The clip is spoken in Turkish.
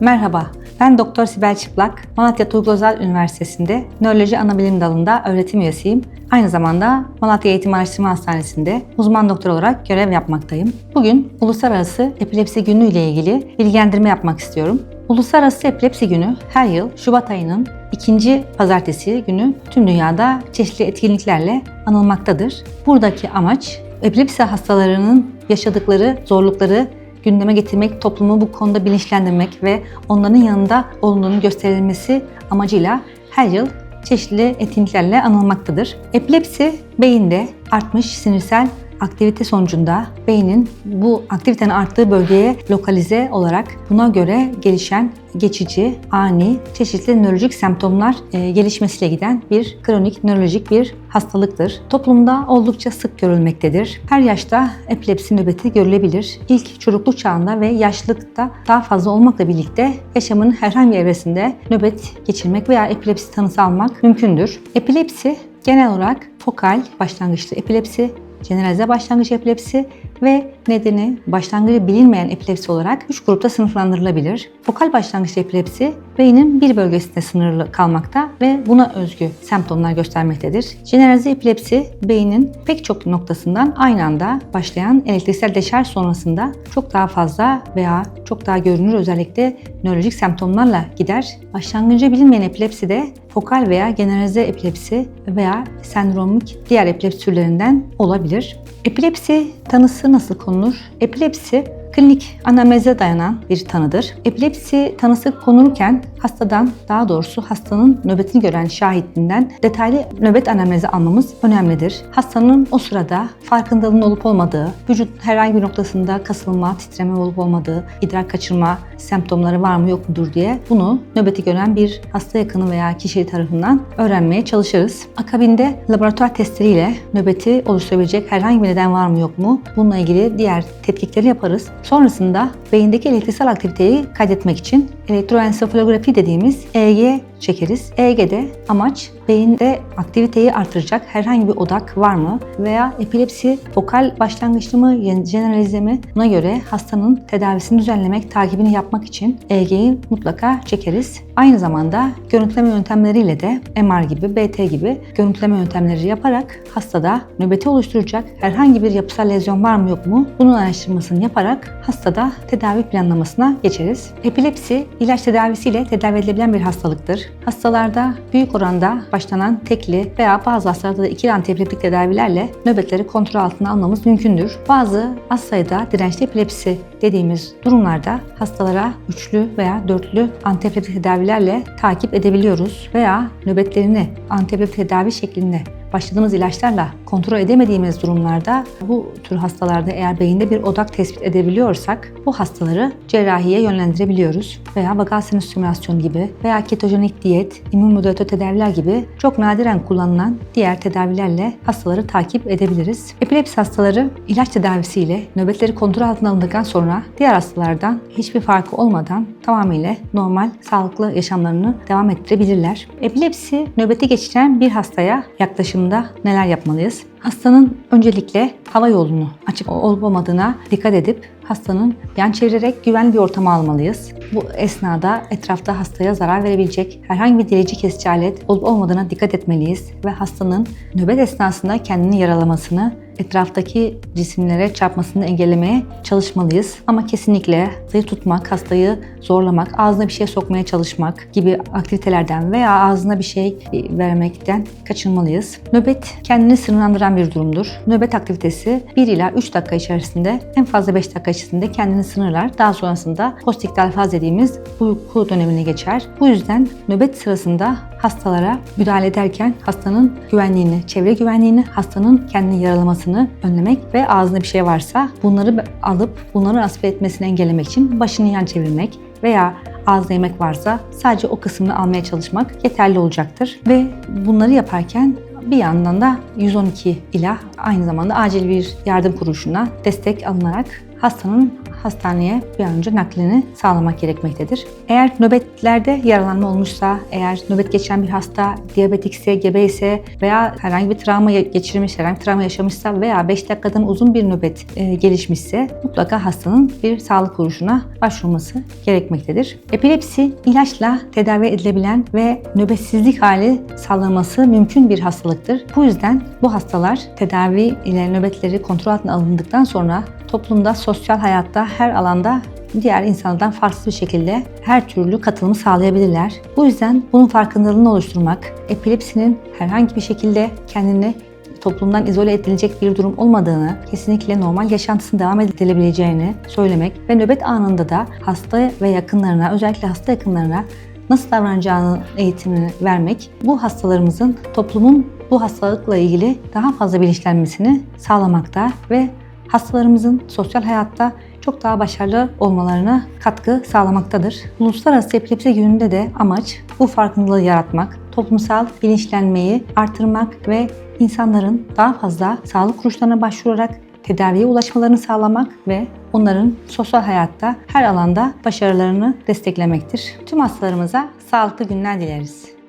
Merhaba, ben Doktor Sibel Çıplak, Malatya Turgut Özal Üniversitesi'nde Nöroloji Anabilim Dalı'nda öğretim üyesiyim. Aynı zamanda Malatya Eğitim Araştırma Hastanesi'nde uzman doktor olarak görev yapmaktayım. Bugün Uluslararası Epilepsi Günü ile ilgili bilgilendirme yapmak istiyorum. Uluslararası Epilepsi Günü her yıl Şubat ayının ikinci pazartesi günü tüm dünyada çeşitli etkinliklerle anılmaktadır. Buradaki amaç epilepsi hastalarının yaşadıkları zorlukları gündeme getirmek, toplumu bu konuda bilinçlendirmek ve onların yanında olduğunu gösterilmesi amacıyla her yıl çeşitli etkinliklerle anılmaktadır. Epilepsi beyinde artmış sinirsel aktivite sonucunda beynin bu aktivitenin arttığı bölgeye lokalize olarak buna göre gelişen geçici, ani, çeşitli nörolojik semptomlar e, gelişmesiyle giden bir kronik nörolojik bir hastalıktır. Toplumda oldukça sık görülmektedir. Her yaşta epilepsi nöbeti görülebilir. İlk çocukluk çağında ve yaşlılıkta daha fazla olmakla birlikte yaşamın herhangi bir evresinde nöbet geçirmek veya epilepsi tanısı almak mümkündür. Epilepsi genel olarak fokal başlangıçlı epilepsi, generalize başlangıç epilepsi ve nedeni başlangıcı bilinmeyen epilepsi olarak 3 grupta sınıflandırılabilir. Fokal başlangıç epilepsi beynin bir bölgesinde sınırlı kalmakta ve buna özgü semptomlar göstermektedir. Generalize epilepsi beynin pek çok noktasından aynı anda başlayan elektriksel deşarj sonrasında çok daha fazla veya çok daha görünür özellikle nörolojik semptomlarla gider. Başlangıcı bilinmeyen epilepsi de fokal veya generalize epilepsi veya sendromik diğer epilepsi türlerinden olabilir. Epilepsi tanısı nasıl konulur? Epilepsi klinik anamneze dayanan bir tanıdır. Epilepsi tanısı konulurken hastadan, daha doğrusu hastanın nöbetini gören şahidinden detaylı nöbet anamnezi almamız önemlidir. Hastanın o sırada farkındalığının olup olmadığı, vücut herhangi bir noktasında kasılma, titreme olup olmadığı, idrak kaçırma semptomları var mı yok mudur diye bunu nöbeti gören bir hasta yakını veya kişi tarafından öğrenmeye çalışırız. Akabinde laboratuvar testleriyle nöbeti oluşturabilecek herhangi bir neden var mı yok mu? Bununla ilgili diğer tetkikleri yaparız. Sonrasında beyindeki elektriksel aktiviteyi kaydetmek için elektroensefalografi dediğimiz EEG çekeriz. EEG'de amaç beyinde aktiviteyi artıracak herhangi bir odak var mı veya epilepsi fokal başlangıçlı mı, generalize mi buna göre hastanın tedavisini düzenlemek, takibini yapmak için EEG'yi mutlaka çekeriz. Aynı zamanda görüntüleme yöntemleriyle de MR gibi, BT gibi görüntüleme yöntemleri yaparak hastada nöbeti oluşturacak herhangi bir yapısal lezyon var mı yok mu bunun araştırmasını yaparak hastada tedavi planlamasına geçeriz. Epilepsi ilaç tedavisiyle tedavi edilebilen bir hastalıktır. Hastalarda büyük oranda başlanan tekli veya bazı hastalarda da ikili antiepileptik tedavilerle nöbetleri kontrol altına almamız mümkündür. Bazı az sayıda dirençli epilepsi dediğimiz durumlarda hastalara üçlü veya dörtlü antiepileptik tedavilerle takip edebiliyoruz veya nöbetlerini antiepileptik tedavi şeklinde başladığımız ilaçlarla kontrol edemediğimiz durumlarda bu tür hastalarda eğer beyinde bir odak tespit edebiliyorsak bu hastaları cerrahiye yönlendirebiliyoruz veya vagal sinüs stimülasyonu gibi veya ketojenik diyet, immün modülatör tedaviler gibi çok nadiren kullanılan diğer tedavilerle hastaları takip edebiliriz. Epilepsi hastaları ilaç tedavisiyle nöbetleri kontrol altına alındıktan sonra diğer hastalardan hiçbir farkı olmadan tamamıyla normal, sağlıklı yaşamlarını devam ettirebilirler. Epilepsi nöbeti geçiren bir hastaya yaklaşım yaklaşımda neler yapmalıyız? Hastanın öncelikle hava yolunu açık olup olmadığına dikkat edip hastanın yan çevirerek güvenli bir ortama almalıyız. Bu esnada etrafta hastaya zarar verebilecek herhangi bir delici kesici alet olup olmadığına dikkat etmeliyiz ve hastanın nöbet esnasında kendini yaralamasını etraftaki cisimlere çarpmasını engellemeye çalışmalıyız. Ama kesinlikle zayıf tutmak, hastayı zorlamak, ağzına bir şey sokmaya çalışmak gibi aktivitelerden veya ağzına bir şey vermekten kaçınmalıyız. Nöbet kendini sınırlandıran bir durumdur. Nöbet aktivitesi 1 ila 3 dakika içerisinde en fazla 5 dakika içerisinde kendini sınırlar. Daha sonrasında postiktal faz dediğimiz uyku dönemine geçer. Bu yüzden nöbet sırasında hastalara müdahale ederken hastanın güvenliğini, çevre güvenliğini, hastanın kendini yaralamasını önlemek ve ağzında bir şey varsa bunları alıp bunları aspe etmesini engellemek için başını yan çevirmek veya ağızda yemek varsa sadece o kısmını almaya çalışmak yeterli olacaktır. Ve bunları yaparken bir yandan da 112 ile aynı zamanda acil bir yardım kuruluşuna destek alınarak hastanın hastaneye bir an önce naklini sağlamak gerekmektedir. Eğer nöbetlerde yaralanma olmuşsa, eğer nöbet geçiren bir hasta diyabetikse, gebe ise veya herhangi bir travma geçirmiş, herhangi bir travma yaşamışsa veya 5 dakikadan uzun bir nöbet e, gelişmişse mutlaka hastanın bir sağlık kuruluşuna başvurması gerekmektedir. Epilepsi ilaçla tedavi edilebilen ve nöbetsizlik hali sağlanması mümkün bir hastalıktır. Bu yüzden bu hastalar tedavi ile nöbetleri kontrol altına alındıktan sonra toplumda, sosyal hayatta, her alanda diğer insanlardan farklı bir şekilde her türlü katılımı sağlayabilirler. Bu yüzden bunun farkındalığını oluşturmak, epilepsinin herhangi bir şekilde kendini toplumdan izole edilecek bir durum olmadığını, kesinlikle normal yaşantısını devam edilebileceğini söylemek ve nöbet anında da hasta ve yakınlarına, özellikle hasta yakınlarına nasıl davranacağını eğitimini vermek, bu hastalarımızın toplumun bu hastalıkla ilgili daha fazla bilinçlenmesini sağlamakta ve hastalarımızın sosyal hayatta çok daha başarılı olmalarına katkı sağlamaktadır. Uluslararası Epilepsi Günü'nde de amaç bu farkındalığı yaratmak, toplumsal bilinçlenmeyi artırmak ve insanların daha fazla sağlık kuruluşlarına başvurarak tedaviye ulaşmalarını sağlamak ve onların sosyal hayatta her alanda başarılarını desteklemektir. Tüm hastalarımıza sağlıklı günler dileriz.